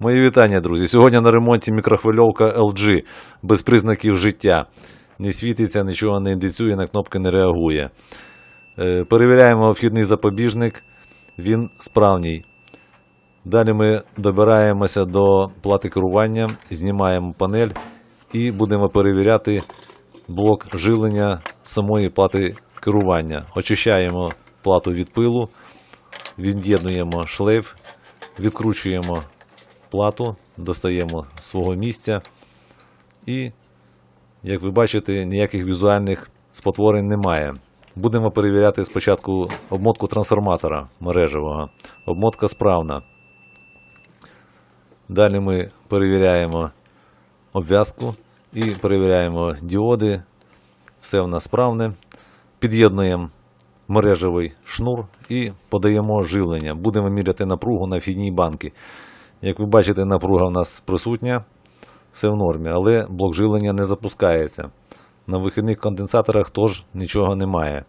Мої вітання, друзі. Сьогодні на ремонті мікрохвильовка LG без признаків життя. Не світиться, нічого не індицює, на кнопки не реагує. Е, Перевіряємо вхідний запобіжник, він справній. Далі ми добираємося до плати керування, знімаємо панель і будемо перевіряти блок живлення самої плати керування. Очищаємо плату від пилу, від'єднуємо шлейф, відкручуємо плату, достаємо свого місця. І, як ви бачите, ніяких візуальних спотворень немає. Будемо перевіряти спочатку обмотку трансформатора мережевого. Обмотка справна. Далі ми перевіряємо обв'язку і перевіряємо діоди. Все в нас справне. Під'єднуємо мережевий шнур і подаємо живлення. Будемо міряти напругу на вхідній банки. Як ви бачите, напруга в нас присутня, все в нормі, але блок живлення не запускається. На вихідних конденсаторах теж нічого немає.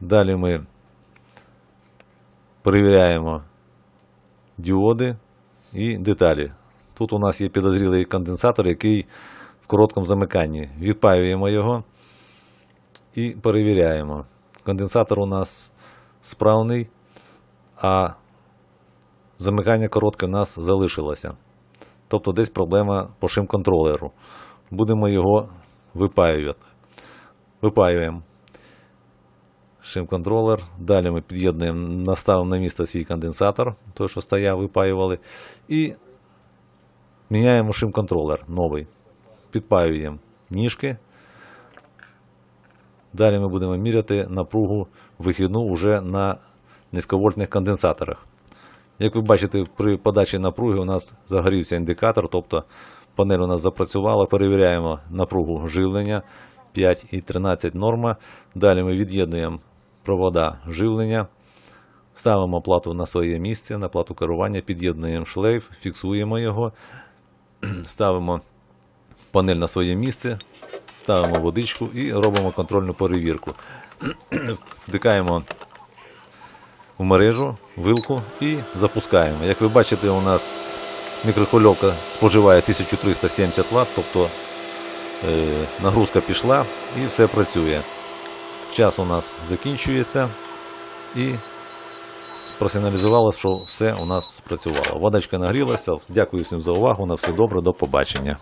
Далі ми перевіряємо діоди і деталі. Тут у нас є підозрілий конденсатор, який в короткому замиканні. Відпаюємо його і перевіряємо. Конденсатор у нас справний, а замикання коротке у нас залишилося. Тобто десь проблема по шим-контролеру. Будемо його випаювати. Випаюємо шим-контролер. Далі ми під'єднуємо, наставимо на місце свій конденсатор, той, що стояв, випаювали. І міняємо шим-контролер новий. Підпаюємо ніжки. Далі ми будемо міряти напругу вихідну вже на низьковольтних конденсаторах. Як ви бачите, при подачі напруги у нас загорівся індикатор, тобто панель у нас запрацювала. Перевіряємо напругу живлення 5,13 норма. Далі ми від'єднуємо провода живлення, ставимо плату на своє місце, на плату керування, під'єднуємо шлейф, фіксуємо його, ставимо панель на своє місце, ставимо водичку і робимо контрольну перевірку. Втикаємо в мережу, вилку і запускаємо. Як ви бачите, у нас мікрохвильовка споживає 1370 Вт, тобто е, нагрузка пішла і все працює. Час у нас закінчується і просигналізувало, що все у нас спрацювало. Водочка нагрілася. Дякую всім за увагу. На все добре, до побачення.